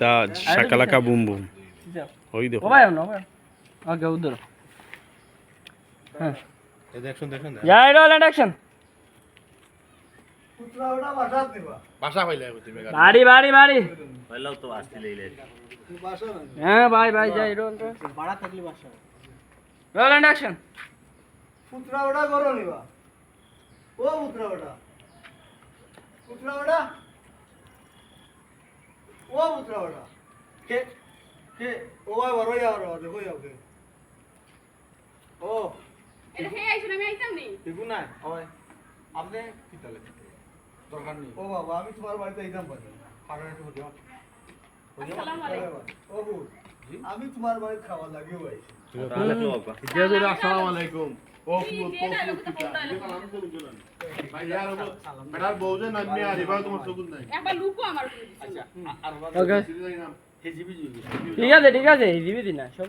তা Shakalaka boom boom. ওই দেখো। ও ভাই না ভাই আগে উধর হ্যাঁ। এই দেখুন দেখুন যাই রোল এন্ড অ্যাকশন ভাষা পাইলে তুমি বাড়ি বাড়ি বাড়ি। পাইলেও তো আসছিলে ইলে হ্যাঁ ভাই ভাই যাই রোল ভাড়া থাকলে বাসা রোল এন্ড অ্যাকশন পুত্রা ওটা করো নিবা। ও পুত্রা ওটা পুত্রা ওটা ও পুত্রা ওটা কে কে ও ভাই বড় ইয়া বড় দেখো ইয়া ওকে ও এটা খেয়ে আইছেন আমি আইতাম নি? দেখু না ওই আপনি কি তালে দরকার নেই। ও বাবা আমি তোমার বাড়িতে আইতাম পারি কারণ একটু হতে আসসালামু আলাইকুম। ও আমি তোমার বাড়ি খাওয়া লাগে ভাই আসসালামু আলাইকুম ঠিক আছে ঠিক আছে হিজিবি দিনা সব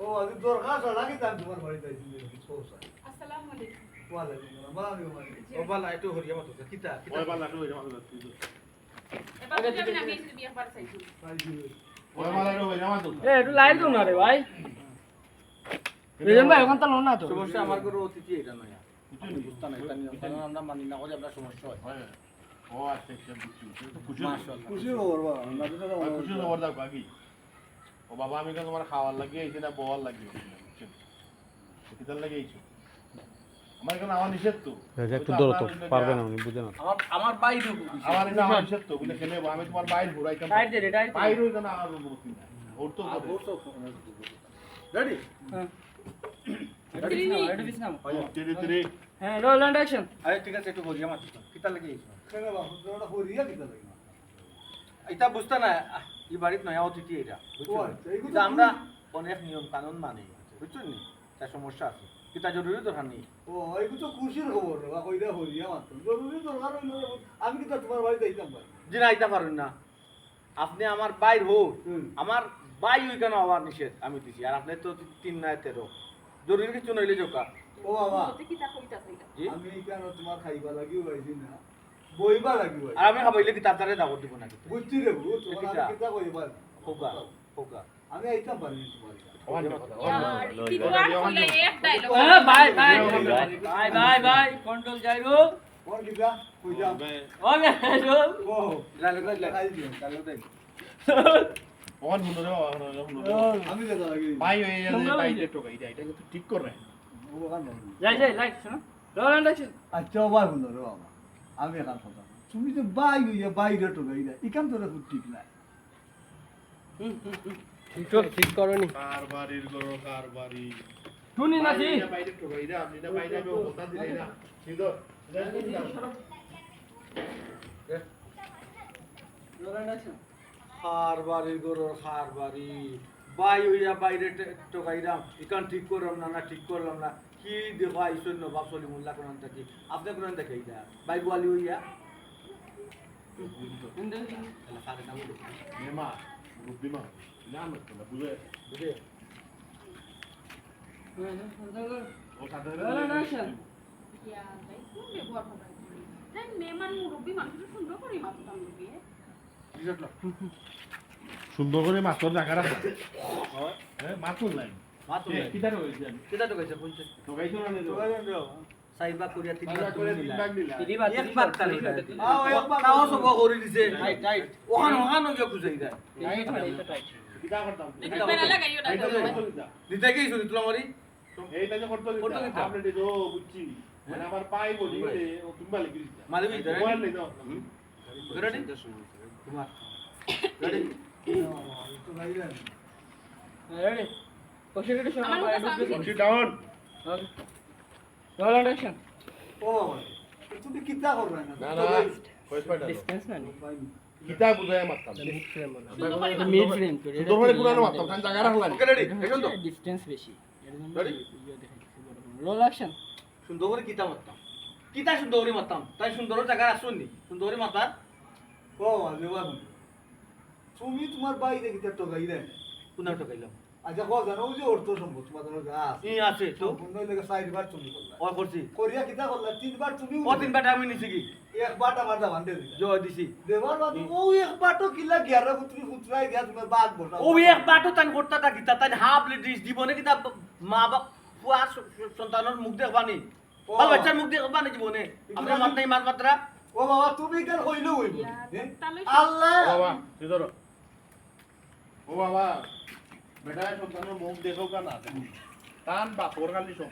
ও তোমার বাড়িতে আসসালামু আলাইকুম। আমি এসে বিয়ে বার চাইছি ওই বালা তো ওই জামা তো এ একটু লাইট দাও না রে ভাই। রিজন ভাই ওখান তো না তো? সমস্যা আমার করে অতিথি এটা নয়। বুঝতা না এটা নিয়ম কানুন আমরা মানি না করে আমরা সমস্যা হয়। ও আচ্ছা বুঝছি তো খুশি খবর খুশি খবর দাও বাকি। ও বাবা আমি কেন তোমার খাওয়ার লাগিয়ে আইছি না বওয়ার লাগিয়ে কিতার লাগিয়ে আইছো আমার কেন আমার নিষেধ তো। একটু দূর তো পারবে না উনি বুঝে না আমার আমার বাইরে আমার এটা আমার নিষেধ তো বুঝলে কেন আমি তোমার বাইর ঘুরাইতাম টাইট দে রে টাইট দে। না আমার বলতে না? ওর তো রেডি হ্যাঁ। দিলি নি? একটু পিছে নাও। তেরে তেরে হ্যাঁ রোল এন্ড অ্যাকশন আরে ঠিক আছে একটু কেন বাবা তোরা হরিয়া কিতা লাগি? এটা বুঝতা না আহ, এই বাড়িত নয়া অতিথি এটা বুঝছ আমরা অনেক নিয়ম কানুন মানি বুঝছ নি? তার সমস্যা আছে। কিতা জরুরি দরকার নেই ও এইগুলো তো খুশির খবর বা কইরা হরিয়া মাত্র। জরুরি দরকার হইল আমি কিতা তোমার বাড়িতে আইতাম পারি জি না আইতে পারেন না। আপনি আমার বাইর হোক। আমার বাই ওই কেন আবার নিষেধ আমি দিছি আর আপনি তো তিন নয় তেরো। জরুরি কিছু নইলে জোকা। ও বাবা। কি এটা আমি কেন তোমার খাইবা লাগিও আইছি না? বইবা লাগিও আর আমি খাবাইলে কি তারে দাবত দিব না কিন্তু বুঝছি রে বউ তোমার কিতা? কইবা হোকা হোকা আমি পারি তোমার হ্যাঁ কন্ট্রোল যাইরো কোন ওকে ও দিও কালো লাগি হয়ে যাবে এটা কিন্তু ঠিক করে যাই যাই লাইট শোনো আচ্ছা বাবা আমি এখান কথা তুমি যে বাই হইয়া বাইরে তো গাইরা ইকান তো খুব ঠিক না ঠিক ঠিক করনি। বাড়ির গরো কার শুনি না জি বাইরে টোকা এটা আপনি না বাইরে আমি কথা দিলাই না। কিন্তু রোল এন্ড অ্যাকশন খার বাড়ি গরুর খার বাড়ি বাই হইয়া বাইরে ঠিক করলাম না না ঠিক করলাম না। কি দেখো আইসন নবাব সলি মোল্লা কোন থাকি আপনি কোন দেখে এটা বাই গোয়ালি হইয়া নাম না বুঝে? বুঝে? ইয়া সুন্দর করে মাছর জায়গা রাখা। মাছর নাই দিতে কি? তুলা মারি এইটা যে করতো দিতা। আপনি বুঝছি। মানে আমার পাই বলি ও তুমি লিখি দিতা মারবি তো, মোবাইল নেই দাও রেডি তোমার রেডি রেডি? তুমি কিতা মানে বুঝায় মারতাম। মিড ফ্রেম করে সুন্দর করে পুরানো মারতাম কারণ জায়গা রাখলাম ওকে রেডি এখন তো। ডিসটেন্স বেশি? ইয়ে বড়। রোল অ্যাকশন সুন্দর করে কিতা মারতাম কিতা সুন্দর করে মারতাম তাই সুন্দর জায়গা আসুন নি? সুন্দর করে মারতার ও দেওয়ান তুমি তোমার বাইরে কিতা টকাই দেন কোনা টকাইলাম আচ্ছা কো জানো যে অর্থ সম্পদ তোমাদের আছে ই আছে তো। সম্পূর্ণ লেগে চারবার তুমি করলা। ও করছি? করিয়া কিতা করলা? তিনবার তুমি ও তিন বাটা আমি নিছি কি? একবার আমার দাবান দে দিলা। দিছি। দেবার বাদ ও একবার তো কিলা গিয়ারা পুত্রি পুত্রাই দিয়া তুমি বাদ বসা ও এক বাটো তান করতা তা কিতা? তান হাফ লিটিস জীবনে কিতা মা বাপ ফুয়া সন্তানের মুখ দেখবানি। বাল বাচ্চার মুখ দেখবানি জীবনে আমরা মাত নাই মাত্রা ও বাবা তুমি কেন হইল হইব আল্লাহ! বাবা তুই ধরো ও বাবা। বেটা সন্তানের মুখ দেখো কা না টান বাপর খালি সব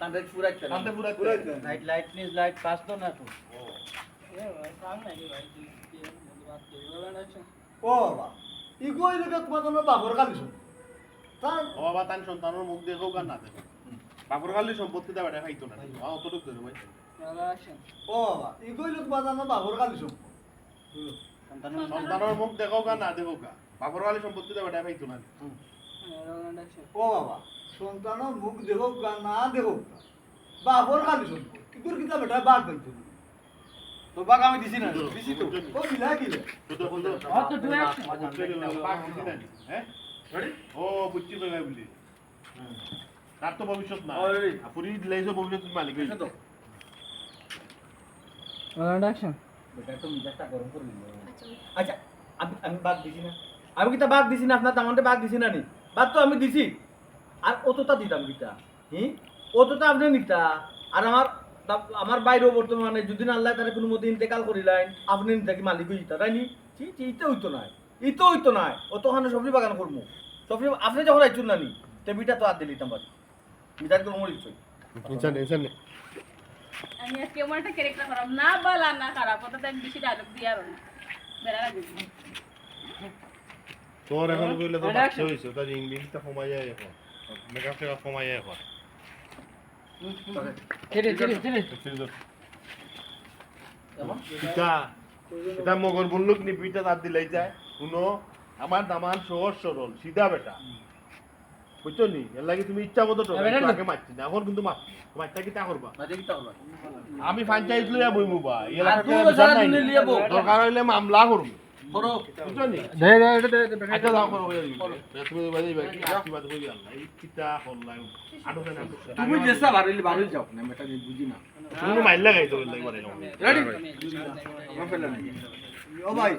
তাদের ফুরাইতে টানতে পুরা light light please light pass তো না তো? ও। বাবা। ইগোই লেগে তোমার জন্য বাবর কালি শুন। তার ও বাবা তান সন্তানের মুখ দেখো কা না দেখো। বাপর খালি সম্পত্তি দা বেটা খাইতো না। আ অতটুক ধরে ভাই। ও বাবা। ইগোই লেগে তোমার জন্য বাবর কালি শুন। সন্তানের মুখ দেখো কা না দেখো কা বাপর খালি সম্পত্তি দা বেটা খাইতো না। ও বাবা সন্তানের মুখ গা না দেখো বাবর কালি শুন ইগুর কিতা বেটা বাদ পাইতো তো বাগ আমি দিছি না দিছি তো ও শুধু আর তো না হ্যাঁ? ও বুঝছি তো বলি তার তো ভবিষ্যৎ না? পুরি লেজো ভবিষ্যৎ মালিক তো আচ্ছা আমি আমি বাদ দিছি না আমি কিতা বাদ দিছি না আপনার তামান্তে বাদ দিছি না নি বাদ তো আমি দিছি। আর অতটা দিতাম কিতা হি? অতটা আপনি নিতা। আর আমার তা- আমার বাইরেও বর্তমানে যদি না আল্লাহ তারা কোনো মতে ইন্তেকাল করিলেন আপনি নিতা কি মালিক হইতা তাই নি? ইতে হইতো নাই ইতে হইতো নাই। অতখানে সবজি বাগান করব সবজি আপনি যখন আইছুন না নি টেবিটা তো আর দিলিতাম বাড়ি। মিটার তো মরিচ আমি আজকে এমন একটা ক্যারেক্টার খারাপ। না বলা না খারাপ ওটাতে আমি বেশি ডায়লগ দিয়ে আর না। বেড়া লাগে তোর এখন কইলে তো বাচ্চা. তার ইংলিশটা কমাই যায় এখন মেকআপ টেকআপ কমাই যায় এখন এটা মগর বললুক নি পিঠা তার দিলাই যায় শুনো আমার দামান সহজ সরল সিধা বেটা। বুঝছ নি? এর লাগি তুমি ইচ্ছা মতো আগে মারছি না এখন কিন্তু মারছি মারটা কি তা করবা আমি ফাঞ্চাইজ লইয়া বইমু বা। দরকার হইলে মামলা করব আচ্ছা তুমি যেসা বাড়িলে বাড়িলে যাও। না মেটা বুঝি না। তুমি মাইল লাগাই তো লাগি বারে রেডি? ধীরে আমার ফেলে নাই ও ভাই।